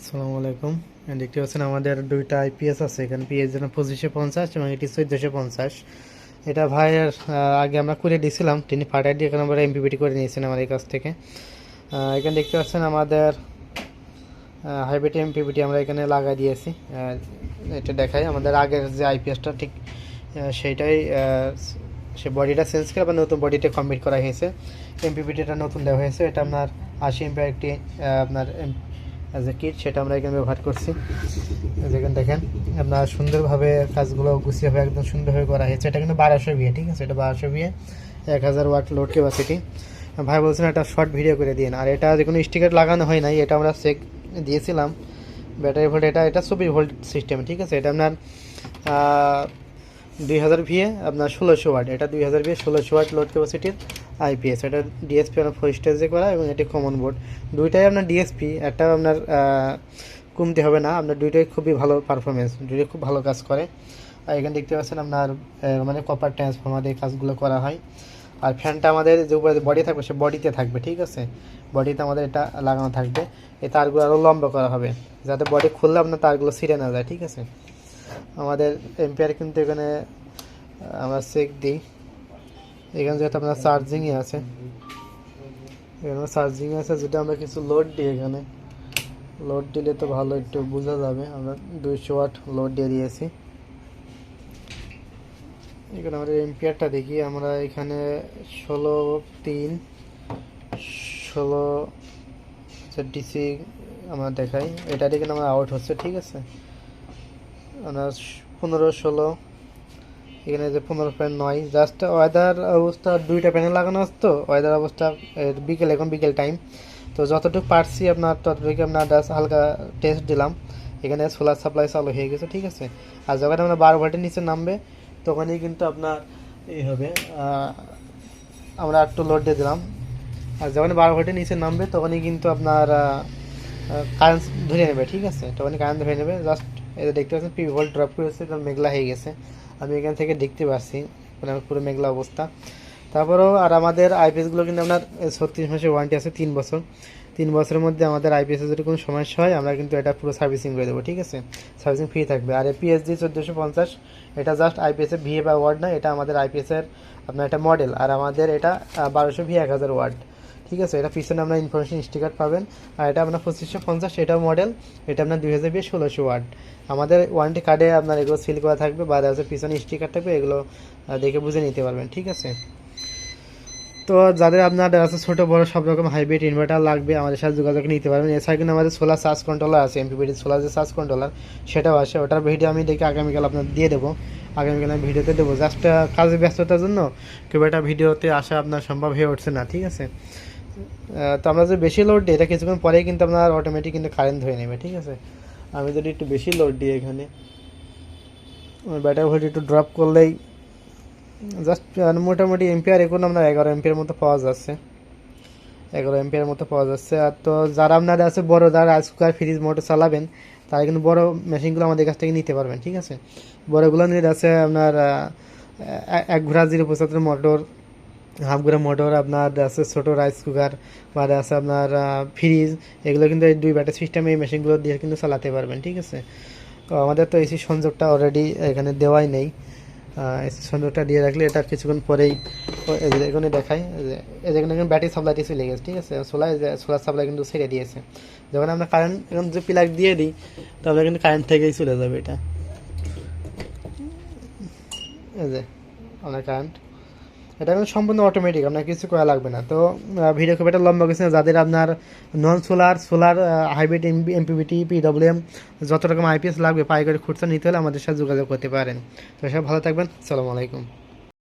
আসসালামু আলাইকুম। দেখতে পাচ্ছেন আমাদের দুইটা আইপিএস আছে। এখানে পিএস জন্য পঁচিশশো পঞ্চাশ এবং এটি চোদ্দোশো পঞ্চাশ। এটা ভাইয়ের আগে আমরা করে দিয়েছিলাম। তিনি ফাটাই দিয়ে এখানে আমরা এমপিপিটি করে নিয়েছেন আমাদের কাছ থেকে। এখানে দেখতে পাচ্ছেন আমাদের হাইব্রিড এমপিপিটি আমরা এখানে লাগাই দিয়েছি। এটা দেখাই। আমাদের আগের যে আইপিএসটা ঠিক সেইটাই সে বডিটা চেঞ্জ করে আবার নতুন বডিটা কমপ্লিট করা হয়েছে। এমপিপিটিটা নতুন দেওয়া হয়েছে। এটা আপনার আশি এমপি একটি আপনার অ্যাজ এ কিট সেটা আমরা এখানে ব্যবহার করছি। যেখানে দেখেন আপনার সুন্দরভাবে কাজগুলো গুছিয়ে একদম সুন্দরভাবে করা হয়েছে। এটা কিন্তু বারোশো বিয়ে ঠিক আছে? এটা বারোশো বিয়ে এক হাজার ওয়াট লোড ক্যাপাসিটি ভাই বলছেন একটা শর্ট ভিডিও করে দিন আর এটা যে কোনো স্টিকার লাগানো হয় নাই, এটা আমরা চেক দিয়েছিলাম। ব্যাটারি ভোল্ট এটা এটা চব্বিশ ভোল্ট সিস্টেম ঠিক আছে? এটা আপনার দুই হাজার ভিএ আপনার ষোলোশো ওয়াট এটা দুই হাজার ভিএ ষোলোশো ওয়াট লোড ক্যাপাসিটির আইপিএস এটা ডিএসপি আপনার ফোর স্টেজে করা এবং এটি কমন বোর্ড দুইটাই আপনার ডিএসপি একটা আপনার কমতে হবে না। আপনার দুইটাই খুবই ভালো পারফরমেন্স দুইটাই খুব ভালো কাজ করে। আর এখানে দেখতে পাচ্ছেন আপনার মানে কপার ট্রান্সফর্মার দিয়ে কাজগুলো করা হয়। আর ফ্যানটা আমাদের যে উপরে বডি থাকবে, সে বডিতে থাকবে, ঠিক আছে? বডিতে আমাদের এটা লাগানো থাকবে। এই তারগুলো আরও লম্বা করা হবে, যাতে বডি খুললে আপনার তারগুলো ছিঁড়ে না যায়, ঠিক আছে? আমাদের এম্পিয়ার কিন্তু এখানে আমরা চেক দিই। এখানে যেহেতু আপনার চার্জিংয়ে আছে। এখানে চার্জিং আছে যেটা আমরা কিছু লোড দিই এখানে। লোড দিলে তো ভালো, একটু বোঝা যাবে। আমরা দুইশো ওয়াট লোড দিয়ে দিয়েছি। এখানে আমাদের এম্পিয়ারটা দেখি, আমরা এখানে ষোলো তিন, ষোলো ডিসি আমরা দেখাই। এটা দেখে আমার আউট হচ্ছে, ঠিক আছে? আমরা পনেরো, ষোলো এখানে যে পনেরো পয়েন্ট নয় জাস্ট ওয়েদার অবস্থা, দুইটা প্যানেল লাগানো আছে তো ওয়েদার অবস্থা বিকেল এখন বিকেল টাইম তো যতটুকু পারছি আপনার ততটুকু আপনার জাস্ট হালকা টেস্ট দিলাম। এখানে সোলার সাপ্লাই চালু হয়ে গেছে, ঠিক আছে? আর যখন আমরা বারো ভোল্টের নিচে নামবে, তখনই কিন্তু আপনার এই হবে আমরা একটু লোড দিয়ে দিলাম। আর যখন বারো ভোল্টের নিচে নামবে, তখনই কিন্তু আপনার কারেন্ট ধরে নেবে, ঠিক আছে? তখনই কারেন্ট ধরে নেবে জাস্ট এটা দেখতে পাচ্ছেন পি ভোল্ট ড্রপ করেছে তো মেঘলা হয়ে গেছে। আমি এখান থেকে দেখতে পাচ্ছি মানে পুরো মেঘলা অবস্থা। তারপরেও আর আমাদের আইপিএসগুলো কিন্তু আপনার ছত্রিশ মাসের ওয়ারেন্টি আছে তিন বছর। তিন বছরের মধ্যে আমাদের আইপিএসের যদি কোনো সমস্যা হয়, আমরা কিন্তু এটা পুরো সার্ভিসিং করে দেবো, ঠিক আছে? সার্ভিসিং ফ্রি থাকবে। আর পিএসডি চোদ্দোশো পঞ্চাশ, এটা জাস্ট আইপিএসের ভিএ বা ওয়ার্ড না, এটা আমাদের আইপিএসের আপনার একটা মডেল আর আমাদের এটা বারোশো ভি এক হাজার ওয়ার্ড ঠিক আছে, এটা পিছনে আপনার ইনফরমেশন স্টিকার পাবেন। আর এটা আপনার পঁচিশশো পঞ্চাশ, এটাও মডেল এটা আপনার দুই হাজার বিশ, ষোলোশো ওয়াট আমাদের ওয়ারেন্টি কার্ডে আপনার এগুলো সিল করা থাকবে, বা আছে পিছনে স্টিকার থাকবে, এগুলো দেখে বুঝে নিতে পারবেন, ঠিক আছে? তো যাদের আপনার আছে ছোটো, বড়, সব রকম হাইব্রিড ইনভার্টার লাগবে, আমাদের সাথে যোগাযোগ নিতে পারবেন। এছাড়া কিন্তু আমাদের সোলার চার্জ কন্ট্রোলার আছে এমপিপিডি সোলার যে চার্জ কন্ট্রোলার সেটাও আছে। ওটার ভিডিও আমি দেখে আগামীকাল আপনার দিয়ে দেবো। আগামীকাল আমি ভিডিওতে দেবো। জাস্ট কাজে ব্যস্ততার জন্য খুব একটা ভিডিওতে আসা আপনার সম্ভব হয়ে উঠছে না, ঠিক আছে? তো আমরা যদি বেশি লোড দিই, এটা কিছুক্ষণ পরেই কিন্তু আপনার অটোমেটিক কিন্তু কারেন্ট ধরে নেবে, ঠিক আছে? আমি যদি একটু বেশি লোড দিই এখানে ব্যাটারি ভোল্ট একটু ড্রপ করলেই জাস্ট মোটামুটি এম্পিয়ার এখন আপনার এগারো এম্পিয়ার মতো পাওয়া যাচ্ছে। এগারো এম্পিয়ার মতো পাওয়া যাচ্ছে। আর তো যারা আপনার আছে বড়, যারা রাইস ফ্রিজ মোটর চালাবেন, তারা কিন্তু বড় মেশিনগুলো আমাদের কাছ থেকে নিতে পারবেন, ঠিক আছে? বড়গুলো নিয়ে আছে আপনার এক ঘোড়া জিরো পঁচাত্তর মোটর হাফ ঘোড়া মোটর আপনার, আছে ছোটো রাইস কুকার বা আছে আপনার ফ্রিজ এগুলো কিন্তু এই দুই ব্যাটারি সিস্টেমে এই মেশিনগুলো দিয়ে কিন্তু চালাতে পারবেন, ঠিক আছে? তো আমাদের তো এসি সংযোগটা অলরেডি এখানে দেওয়াই নেই। এসি সংযোগটা দিয়ে রাখলে এটা কিছুক্ষণ পরেই এখানে দেখায় যে যেখানে কিন্তু ব্যাটারি সাপ্লাইটি চলে গেছে, ঠিক আছে? সোলার সোলার সাপ্লাই কিন্তু ছেড়ে দিয়েছে। যখন আমরা কারেন্ট এখন যে প্লাগ দিয়ে দিই, তাহলে কিন্তু কারেন্ট থেকেই চলে যাবে এটা। এই যে আপনার কারেন্ট এটা কিন্তু সম্পূর্ণ অটোমেটিক আপনার কিছু করা লাগবে না। তো ভিডিও খুব একটা লম্বা কিছু যাদের আপনার non solar solar hybrid MPPT PWM যত রকম আইপিএস লাগবে পাইকারি খুঁজতে নিতে হলে আমাদের সাথে যোগাযোগ করতে পারেন। তো সব ভালো থাকবেন সালামু আলাইকুম।